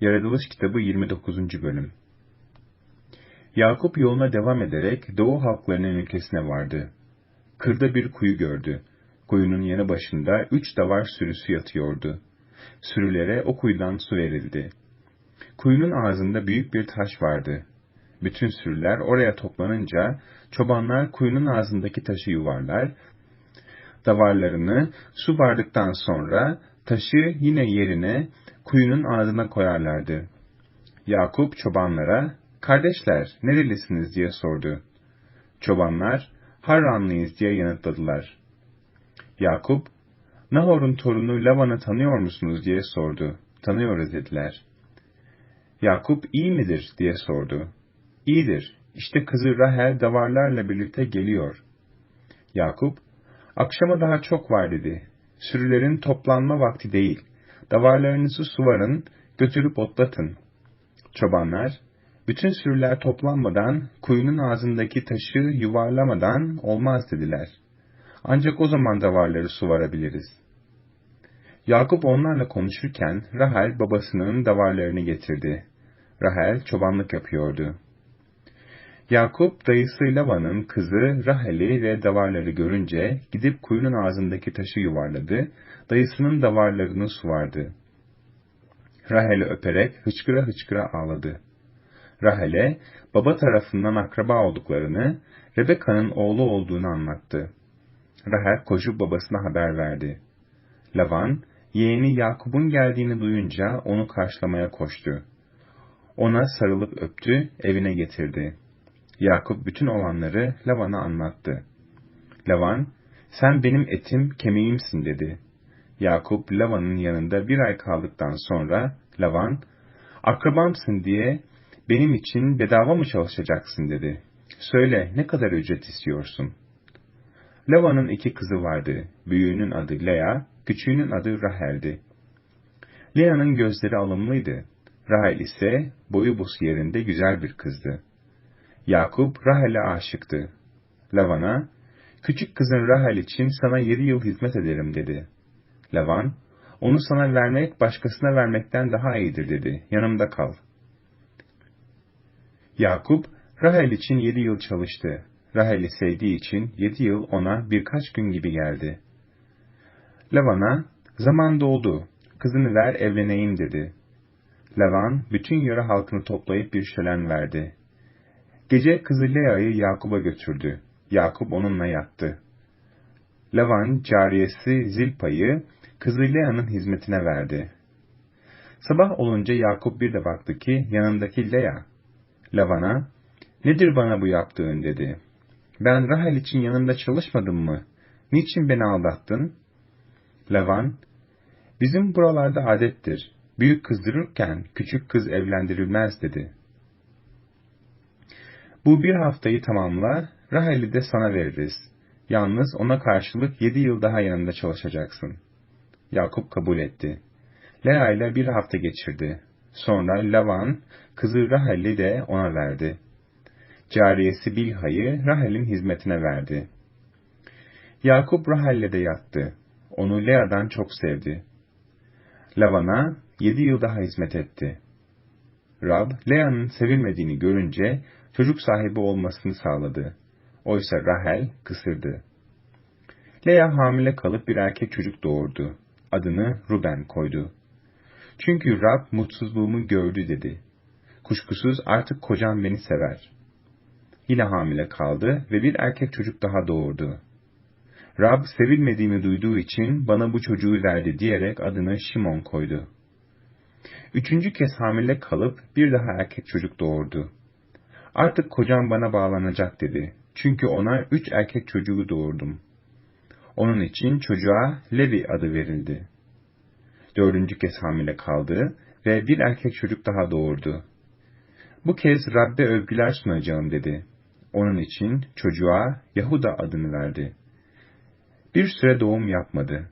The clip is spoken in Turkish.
Yaratılış kitabı 29. bölüm Yakup yoluna devam ederek Doğu halklarının ülkesine vardı. Kırda bir kuyu gördü. Kuyunun yanı başında üç davar sürüsü yatıyordu. Sürülere o kuyudan su verildi. Kuyunun ağzında büyük bir taş vardı. Bütün sürüler oraya toplanınca çobanlar kuyunun ağzındaki taşı yuvarlar, davarlarını su vardıktan sonra taşı yine yerine kuyunun ağzına koyarlardı. Yakup çobanlara, kardeşler nerelisiniz diye sordu. Çobanlar, Harranlıyız diye yanıtladılar. Yakup, Nahor'un torunu Lavan'ı tanıyor musunuz diye sordu. Tanıyoruz dediler. Yakup iyi midir diye sordu. İyidir. İşte kızı Rahel davarlarla birlikte geliyor. Yakup, akşama daha çok var dedi. Sürülerin toplanma vakti değil. Davarlarınızı suvarın, götürüp otlatın. Çobanlar, bütün sürüler toplanmadan, kuyunun ağzındaki taşı yuvarlamadan olmaz dediler. Ancak o zaman davarları suvarabiliriz. Yakup onlarla konuşurken Rahel babasının davarlarını getirdi. Rahel çobanlık yapıyordu. Yakup dayısı Lavan'ın kızı Rahel'i ve davarları görünce gidip kuyunun ağzındaki taşı yuvarladı, dayısının davarlarını suvardı. Rahel'i öperek hıçkıra hıçkıra ağladı. Rahel'e baba tarafından akraba olduklarını, Rebeka'nın oğlu olduğunu anlattı. Rahel koşup babasına haber verdi. Lavan, yeğeni Yakup'un geldiğini duyunca onu karşılamaya koştu. Ona sarılıp öptü, evine getirdi. Yakup bütün olanları Lavan'a anlattı. Lavan, sen benim etim, kemiğimsin dedi. Yakup, Lavan'ın yanında bir ay kaldıktan sonra, Lavan, akrabamsın diye benim için bedava mı çalışacaksın dedi. Söyle, ne kadar ücret istiyorsun? Lavan'ın iki kızı vardı. Büyüğünün adı Lea, küçüğünün adı Rahel'di. Lea'nın gözleri alımlıydı. Rahel ise boyu bus yerinde güzel bir kızdı. Yakup Rahel'e aşıktı. Lavan'a, küçük kızın Rahel için sana yedi yıl hizmet ederim dedi. Lavan, onu sana vermek başkasına vermekten daha iyidir dedi. Yanımda kal. Yakup, Rahel için yedi yıl çalıştı. Rahel'i sevdiği için yedi yıl ona birkaç gün gibi geldi. Lavan'a, zaman doldu, kızını ver evleneyim dedi. Lavan, bütün yöre halkını toplayıp bir şölen verdi. Gece kızı Lea'yı Yakup'a götürdü. Yakup onunla yattı. Lavan, cariyesi Zilpa'yı kızı Lea'nın hizmetine verdi. Sabah olunca Yakup bir de baktı ki yanındaki Lea. Lavan'a, nedir bana bu yaptığın dedi. Ben Rahel için yanında çalışmadım mı? Niçin beni aldattın? Lavan, bizim buralarda adettir. Büyük kızdırırken küçük kız evlendirilmez dedi. Bu bir haftayı tamamla, Rahel'i de sana veririz. Yalnız ona karşılık yedi yıl daha yanında çalışacaksın. Yakup kabul etti. Lea ile bir hafta geçirdi. Sonra Lavan, kızı Rahel'i de ona verdi. Cariyesi Bilha'yı Rahel'in hizmetine verdi. Yakup Rahel'le de yattı. Onu Lea'dan çok sevdi. Lavan'a yedi yıl daha hizmet etti. Rab, Lea'nın sevilmediğini görünce çocuk sahibi olmasını sağladı. Oysa Rahel kısırdı. Lea hamile kalıp bir erkek çocuk doğurdu. Adını Ruben koydu. Çünkü Rab mutsuzluğumu gördü dedi. Kuşkusuz artık kocam beni sever. Yine hamile kaldı ve bir erkek çocuk daha doğurdu. Rab sevilmediğimi duyduğu için bana bu çocuğu verdi diyerek adını Şimon koydu. Üçüncü kez hamile kalıp bir daha erkek çocuk doğurdu. Artık kocam bana bağlanacak dedi. Çünkü ona üç erkek çocuğu doğurdum. Onun için çocuğa Levi adı verildi. Dördüncü kez hamile kaldı ve bir erkek çocuk daha doğurdu. Bu kez Rabbe övgüler sunacağım dedi. Onun için çocuğa Yahuda adını verdi. Bir süre doğum yapmadı.